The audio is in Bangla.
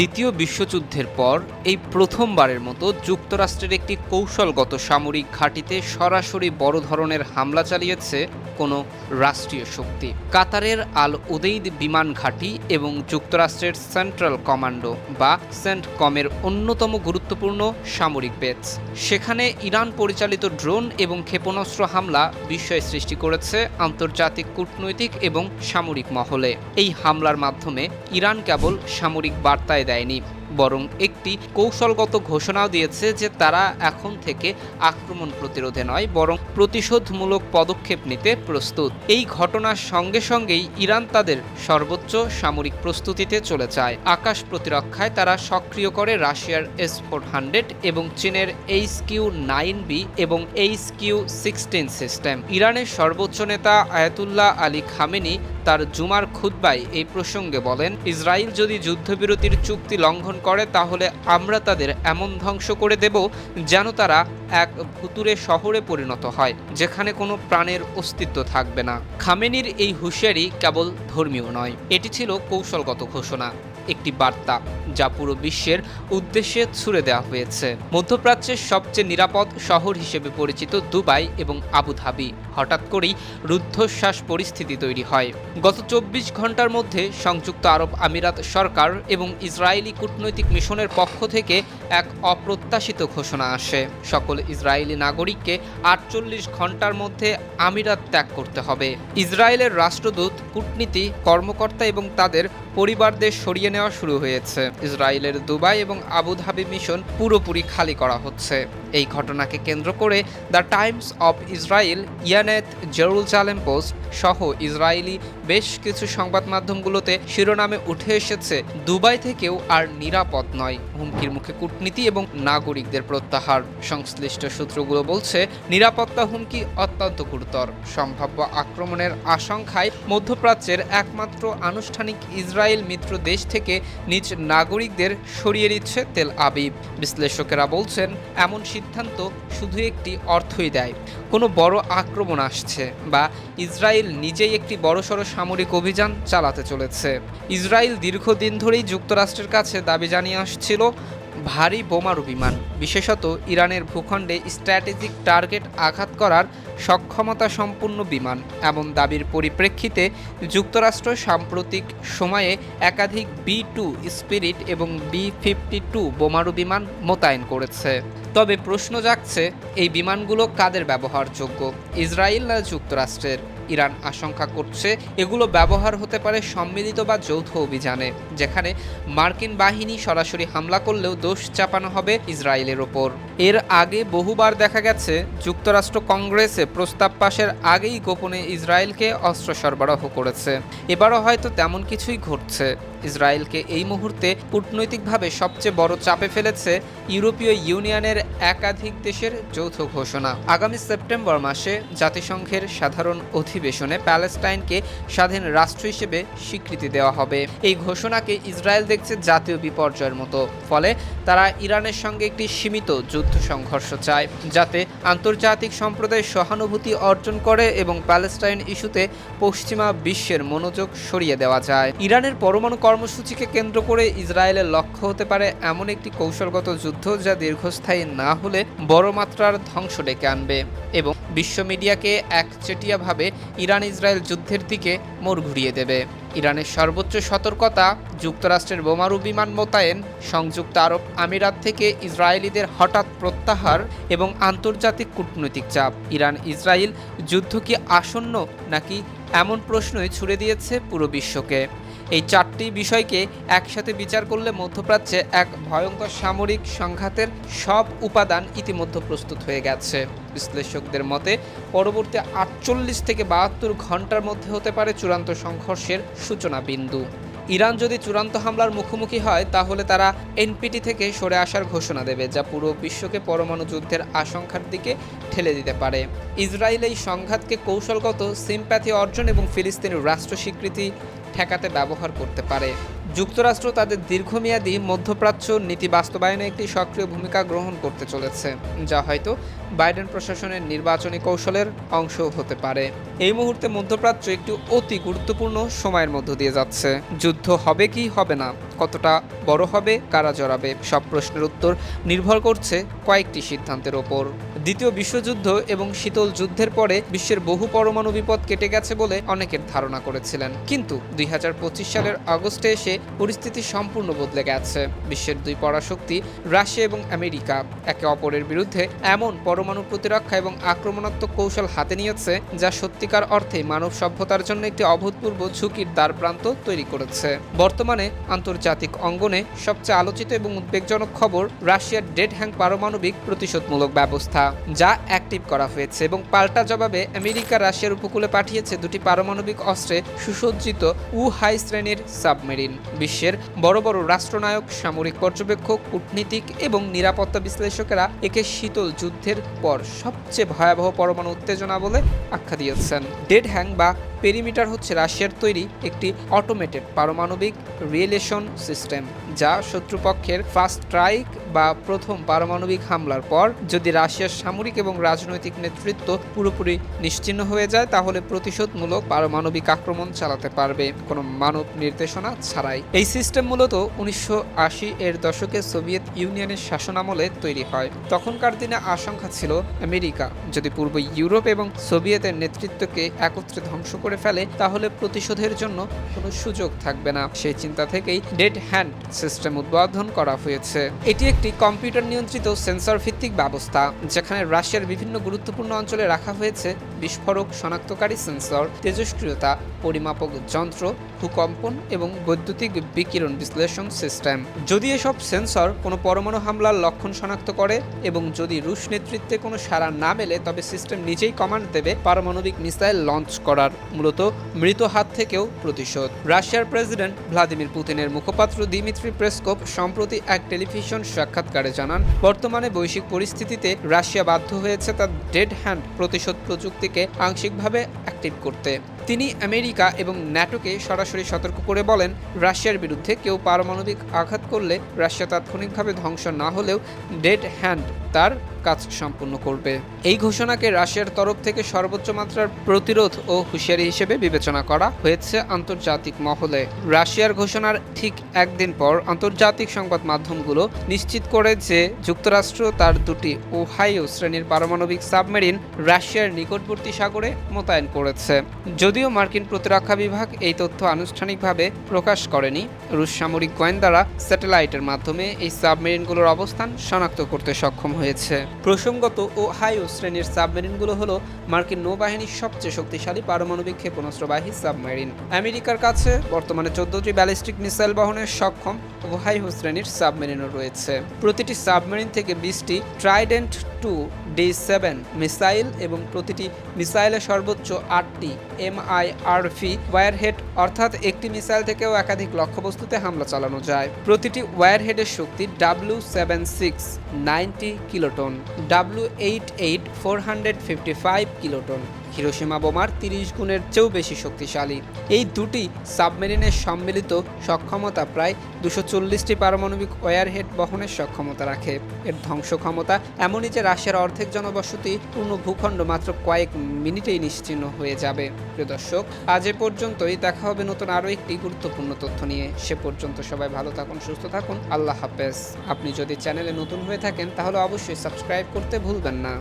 দ্বিতীয় বিশ্বযুদ্ধের পর, এই প্রথমবারের মতো যুক্তরাষ্ট্রের একটি কৌশলগত সামরিক ঘাঁটিতে সরাসরি বড় ধরনের হামলা চালিয়েছে কোনো রাষ্ট্রীয় শক্তি। কাতারের আল উদেইদ বিমান ঘাঁটি এবং যুক্তরাষ্ট্রের সেন্ট্রাল কমান্ডো বা সেন্ট কমের অন্যতম গুরুত্বপূর্ণ সামরিক বেস সেখানে ইরান পরিচালিত ড্রোন এবং ক্ষেপণাস্ত্র হামলা বিস্ময় সৃষ্টি করেছে আন্তর্জাতিক কূটনৈতিক এবং সামরিক মহলে। এই হামলার মাধ্যমে ইরান কেবল সামরিক বার্তায় দেয়নি। বরং একটি কৌশলগত ঘোষণাও দিয়েছে যে তারা এখন থেকে আক্রমণ প্রতিরোধে নয়, বরং প্রতিশোধমূলক পদক্ষেপ নিতে প্রস্তুত। এই ঘটনার সঙ্গে সঙ্গেই ইরান তাদের সর্বোচ্চ সামরিক প্রস্তুতিতে চলে যায়। আকাশ প্রতিরক্ষায় তারা সক্রিয় করে রাশিয়ার এস ফোর হান্ড্রেড এবং চীনের এইচ কিউ নাইন বি এবং এইচ কিউ সিক্সটিন সিস্টেম ইরানের সর্বোচ্চ নেতা আয়াতুল্লাহ আলী খামেনি তার জুমার খুদ্বায় এই প্রসঙ্গে বলেন, ইসরায়েল যদি যুদ্ধবিরতির চুক্তি লঙ্ঘন করে, তাহলে আমরা তাদের এমন ধ্বংস করে দেব যেন তারা এক ভুতুরে শহরে পরিণত হয়, যেখানে কোনো প্রাণের অস্তিত্ব থাকবে না। খামেনির এই হুঁশিয়ারি কেবল ধর্মীয় নয়, এটি ছিল কৌশলগত ঘোষণা। একটি বার্তা, যা পুরো বিশ্বের উদ্দেশ্যে ছুড়ে দেওয়া হয়েছে। মধ্যপ্রাচ্যের সবচেয়ে নিরাপদ শহর হিসেবে পরিচিত দুবাই এবং আবুধাবি। হঠাৎ করেই রুদ্ধশ্বাস পরিস্থিতি তৈরি হয়। গত চব্বিশ ঘণ্টার মধ্যে সংযুক্ত আরব আমিরাত সরকার এবং ইসরায়েলি কূটনৈতিক মিশনের পক্ষ থেকে এক অপ্রত্যাশিত ঘোষণা আসে। সকল ইসরায়েলি নাগরিককে আটচল্লিশ ঘণ্টার মধ্যে আমিরাত ত্যাগ করতে হবে। ইসরায়েলের রাষ্ট্রদূত, কূটনীতি, কর্মকর্তা এবং তাদের পরিবারদের সরিয়ে নেওয়া শুরু হয়েছে। ইসরায়েলের দুবাই এবং আবুধাবি মিশন পুরোপুরি খালি করা হচ্ছে। এই ঘটনাকে কেন্দ্র করে the Times of Israel, Ynet, Jerusalem Post সহ ইসরায়েলি বেশ কিছু সংবাদ মাধ্যমগুলোতে শিরোনামে উঠে এসেছে, দুবাই থেকেও আর নিরাপদ নয়। হুমকির মুখে কূটনীতি এবং নাগরিকদের প্রত্যাহার। সংশ্লিষ্ট সূত্রগুলো বলছে, নিরাপত্তা হুমকি অত্যন্ত গুরুতর। সম্ভাব্য আক্রমণের আশঙ্কায় মধ্যপ্রাচ্যের একমাত্র আনুষ্ঠানিক ইসরায়েল মিত্র দেশ থেকে নিজ নাগরিকদের সরিয়ে নিচ্ছে তেল আবিব। বিশ্লেষকেরা বলছেন, এমন সিদ্ধান্ত শুধু একটি অর্থই দেয়। কোনো বড় আক্রমণ আসছে বা ইসরায়েল নিজেই একটি বড়সড় সামরিক অভিযান চালাতে চলেছে। ইসরায়েল দীর্ঘদিন ধরেই যুক্তরাষ্ট্রের কাছে দাবি জানিয়ে আসছিল ভারী বোমারু বিমান, বিশেষত ইরানের ভূখণ্ডে স্ট্র্যাটেজিক টার্গেট আঘাত করার সক্ষমতা সম্পন্ন বিমান এমন দাবির পরিপ্রেক্ষিতে যুক্তরাষ্ট্র সাম্প্রতিক সময়ে একাধিক বি টু স্পিরিট এবং বি ফিফটি টু বোমারু বিমান মোতায়েন করেছে। তবে প্রশ্ন জাগছে, এই বিমানগুলো কাদের ব্যবহারযোগ্য? ইসরায়েল না যুক্তরাষ্ট্রের? ইরান আশঙ্কা করছে এগুলো ব্যবহার হতে পারে সম্মিলিত বা যৌথ অভিযানে, যেখানে মার্কিন বাহিনী সরাসরি হামলা করলেও দোষ চাপানো হবে ইসরায়েলের ওপর। এর আগে বহুবার দেখা গেছে, যুক্তরাষ্ট্র কংগ্রেসে প্রস্তাব পাশের আগেই গোপনে ইসরায়েলকে অস্ত্র সরবরাহ করেছে। এবারও হয়তো তেমন কিছুই ঘটছে। ইসরায়েলকে এই মুহূর্তে কূটনৈতিকভাবে সবচেয়ে বড় চাপে ফেলেছে ইউরোপীয় ইউনিয়নের একাধিক দেশের যৌথ ঘোষণা। আগামী সেপ্টেম্বর মাসে জাতিসংঘের সাধারণ অধিবেশনে প্যালেস্টাইনকে স্বাধীন রাষ্ট্র হিসেবে স্বীকৃতি দেওয়া হবে। এই ঘোষণাকে ইসরায়েল দেখছে জাতীয় বিপর্যয়ের মতো। ফলে তারা ইরানের সঙ্গে একটি সীমিত যুদ্ধ সংঘর্ষ চায়, যাতে আন্তর্জাতিক সম্প্রদায় সহানুভূতি অর্জন করে এবং প্যালেস্টাইন ইস্যুতে পশ্চিমা বিশ্বের মনোযোগ সরিয়ে দেওয়া যায়। ইরানের পরমাণু কর্মসূচিকে কেন্দ্র করে ইসরায়েলের লক্ষ্য হতে পারে এমন একটি কৌশলগত যুদ্ধ যা দীর্ঘস্থায়ী না হলে বড় মাত্রার ধ্বংস ডেকে আনবে এবং বিশ্ব মিডিয়াকে একচেটিয়াভাবে ইরান ইসরায়েল যুদ্ধের দিকে মোড় ঘুরিয়ে দেবে। ইরানের সর্বোচ্চ সতর্কতা, যুক্তরাষ্ট্রের বোমারু বিমান মোতায়েন, সংযুক্ত আরব আমিরাত থেকে ইসরায়েলিদের হঠাৎ প্রত্যাহার এবং আন্তর্জাতিক কূটনৈতিক চাপ। ইরান ইসরায়েল যুদ্ধ কি আসন্ন নাকি এমন প্রশ্নই ছুড়ে দিয়েছে পুরো বিশ্বকে। এই চারটি বিষয়কে একসাথে বিচার করলে মধ্যপ্রাচ্যে এক ভয়ঙ্কর সামরিক সংঘাতের সব উপাদান ইতিমধ্যে প্রস্তুত হয়ে গেছে। বিশ্লেষকদের মতে, পরবর্তী আটচল্লিশ থেকে বাহাত্তর ঘণ্টার মধ্যে হতে পারে চূড়ান্ত সংঘর্ষের সূচনা বিন্দু ইরান যদি চূড়ান্ত হামলার মুখোমুখি হয়, তাহলে তারা এনপিটি থেকে সরে আসার ঘোষণা দেবে, যা পুরো বিশ্বকে পরমাণু যুদ্ধের আশঙ্কার দিকে ঠেলে দিতে পারে। ইসরায়েল এই সংঘাতকে কৌশলগত সিম্প্যাথি অর্জন এবং ফিলিস্তিনের রাষ্ট্র স্বীকৃতি ঠেকাতে ব্যবহার করতে পারে। যুক্তরাষ্ট্র তাদের দীর্ঘমেয়াদী মধ্যপ্রাচ্য নীতি বাস্তবায়নে একটি সক্রিয় ভূমিকা গ্রহণ করতে চলেছে, যা হয়তো বাইডেন প্রশাসনের নির্বাচনী কৌশলের অংশ হতে পারে। এই মুহূর্তে মধ্যপ্রাচ্য একটি অতি গুরুত্বপূর্ণ সময়ের মধ্য দিয়ে যাচ্ছে। যুদ্ধ হবে কি হবে না? কতটা বড় হবে? কারা জড়াবে? সব প্রশ্নের উত্তর নির্ভর করছে কয়েকটি সিদ্ধান্তের ওপর। দ্বিতীয় বিশ্বযুদ্ধ এবং শীতল যুদ্ধের পরে বিশ্বের বহু পরমাণু বিপদ কেটে গেছে বলে অনেকের ধারণা করেছিলেন। কিন্তু দুই হাজার পঁচিশ সালের আগস্টে এসে পরিস্থিতি সম্পূর্ণ বদলে গেছে। বিশ্বের দুই পরাশক্তি, রাশিয়া এবং আমেরিকা, একে অপরের বিরুদ্ধে এমন পরমাণু প্রতিরক্ষা এবং আক্রমণাত্মক কৌশল হাতে নিয়েছে, যা সত্যিকার অর্থে মানব সভ্যতার জন্য একটি অভূতপূর্ব ঝুঁকির দ্বার প্রান্ত তৈরি করেছে। বর্তমানে আন্তর্জাতিক অঙ্গনে সবচেয়ে আলোচিত এবং উদ্বেগজনক খবর রাশিয়ার ডেড হ্যাং পারমাণবিক প্রতিশোধমূলক ব্যবস্থা, যা অ্যাক্টিভ করা হয়েছে এবং পাল্টা জবাবে আমেরিকা রাশিয়ার উপকূলে পাঠিয়েছে দুটি পারমাণবিক অস্ত্রে সুসজ্জিত উ হাই শ্রেণির সাবমেরিন। বিশ্বের বড় বড় রাষ্ট্রনায়ক, সামরিক পর্যবেক্ষক, কূটনীতিক এবং নিরাপত্তা বিশ্লেষকেরা একে শীতল যুদ্ধের পর সবচেয়ে ভয়াবহ পরমাণু উত্তেজনা বলে আখ্যা দিয়েছেন। ডেড হ্যাং বা পেরিমিটার হচ্ছে রাশিয়ার তৈরি একটি অটোমেটেড পারমাণবিক রিয়েলেশন সিস্টেম যা শত্রুপক্ষের ফার্স্ট স্ট্রাইক বা প্রথম পারমাণবিক হামলার পর যদি রাশিয়ার সামরিক এবং রাজনৈতিক নেতৃত্ব পুরোপুরি নিশ্চিহ্ন হয়ে যায়, তাহলে প্রতিশোধমূলক পারমাণবিক আক্রমণ চালাতে পারবে, কোনো মানব নির্দেশনা ছাড়াই। এই সিস্টেম মূলত উনিশশো আশি এর দশকে সোভিয়েত ইউনিয়নের শাসনামলে তৈরি হয়। তখনকার দিনে আশঙ্কা ছিল আমেরিকা, যদি পূর্ব ইউরোপ এবং সোভিয়েতের নেতৃত্বকে একত্রে ধ্বংস করে ফেলে, তাহলে প্রতিশোধের জন্য কোনো সুযোগ থাকবে না। সেই চিন্তা থেকেই ডেড হ্যান্ড সিস্টেম উদ্বোধন করা হয়েছে। এটি একটি কম্পিউটার নিয়ন্ত্রিত সেন্সর ভিত্তিক ব্যবস্থা, যেখানে রাশিয়ার বিভিন্ন গুরুত্বপূর্ণ অঞ্চলে রাখা হয়েছে বিস্ফোরক শনাক্তকারী সেন্সর, তেজস্ক্রিয়তা, পরিমাপক যন্ত্র, ভূকম্পন এবং বৈদ্যুতিক বিকিরণ বিশ্লেষণ সিস্টেম। যদি এসব সেন্সর কোনো পরমাণু হামলার লক্ষণ শনাক্ত করে এবং যদি রুশ নেতৃত্বে কোনো সাড়া না মেলে, তবে সিস্টেম নিজেই কমান্ড দেবে পারমাণবিক মিসাইল লঞ্চ করার মূলত মৃত হাত থেকেও প্রতিশোধ। রাশিয়ার প্রেসিডেন্ট ভ্লাদিমির পুতিনের মুখপাত্র দিমিত্রি প্রেসকোপ সম্প্রতি এক টেলিভিশন সাক্ষাৎকারে জানান, বর্তমানে বৈশ্বিক পরিস্থিতিতে রাশিয়া বাধ্য হয়েছে তার ডেড হ্যান্ড প্রতিশোধ প্রযুক্তিকে আংশিকভাবে অ্যাক্টিভ করতে। তিনি আমেরিকা এবং ন্যাটোকে সরাসরি সতর্ক করে বলেন, রাশিয়ার বিরুদ্ধে কেউ পারমাণবিক আঘাত করলে রাশিয়া তাৎক্ষণিকভাবে ধ্বংস না হলেও ডেড হ্যান্ড তার কাজ সম্পূর্ণ করবে। এই ঘোষণাকে রাশিয়ার তরফ থেকে সর্বোচ্চ মাত্রার প্রতিরোধ ও হুঁশিয়ারি হিসেবে বিবেচনা করা হয়েছে আন্তর্জাতিক মহলে। রাশিয়ার ঘোষণার ঠিক একদিন পর আন্তর্জাতিক সংবাদ মাধ্যমগুলো নিশ্চিত করে যে যুক্তরাষ্ট্র তার দুটি ওহাইও শ্রেণির পারমাণবিক সাবমেরিন রাশিয়ার নিকটবর্তী সাগরে মোতায়েন করেছে। যদিও মার্কিন প্রতিরক্ষা বিভাগ এই তথ্য আনুষ্ঠানিকভাবে প্রকাশ করেনি, রুশ সামরিক গোয়েন্দারা স্যাটেলাইটের মাধ্যমে এই সাবমেরিনগুলোর অবস্থান শনাক্ত করতে সক্ষম হয়েছে। প্রসঙ্গত ও হাইও শ্রেণির সাবমেরিনগুলো হলো মার্কিন নৌবাহিনীর সবচেয়ে শক্তিশালী পারমাণবিক ক্ষেপণাস্ত্রবাহী সাবমেরিন। আমেরিকার কাছে বর্তমানে চোদ্দটি ব্যালিস্টিক মিসাইল বহনের সক্ষম ও ওহাইও শ্রেণির সাবমেরিনও রয়েছে। প্রতিটি সাবমেরিন থেকে বিশটি Trident two D seven missile এবং প্রতিটি মিসাইলে সর্বোচ্চ আটটি এমআইআরভি ওয়ারহেড, অর্থাৎ একটি মিসাইল থেকেও একাধিক লক্ষ্যবস্তুতে হামলা চালানো যায়। প্রতিটি ওয়ারহেডের শক্তি W seven six, ninety kiloton W eight eight, four hundred fifty five kiloton. Hiroshima বোমার তিরিশ গুণের চেয়েও বেশি শক্তিশালী। এই দুটি সাবমেরিনের সম্মিলিত সক্ষমতা প্রায় দুশো চল্লিশটি পারমাণবিক ওয়ারহেড বহনের সক্ষমতা রাখে। এর ধ্বংস ক্ষমতা এমনই যে রাশিয়ার অর্ধেক জনবসতি পূর্ণ ভূখণ্ড মাত্র কয়েক মিনিটেই নিশ্চিহ্ন হয়ে যাবে। প্রিয় দর্শক, আজ এ পর্যন্তই। দেখা হবে নতুন আরও একটি গুরুত্বপূর্ণ তথ্য নিয়ে। সে পর্যন্ত সবাই ভালো থাকুন, সুস্থ থাকুন। আল্লাহ হাফেজ। আপনি যদি চ্যানেলে নতুন হয়ে থাকেন, তাহলে অবশ্যই সাবস্ক্রাইব করতে ভুলবেন না।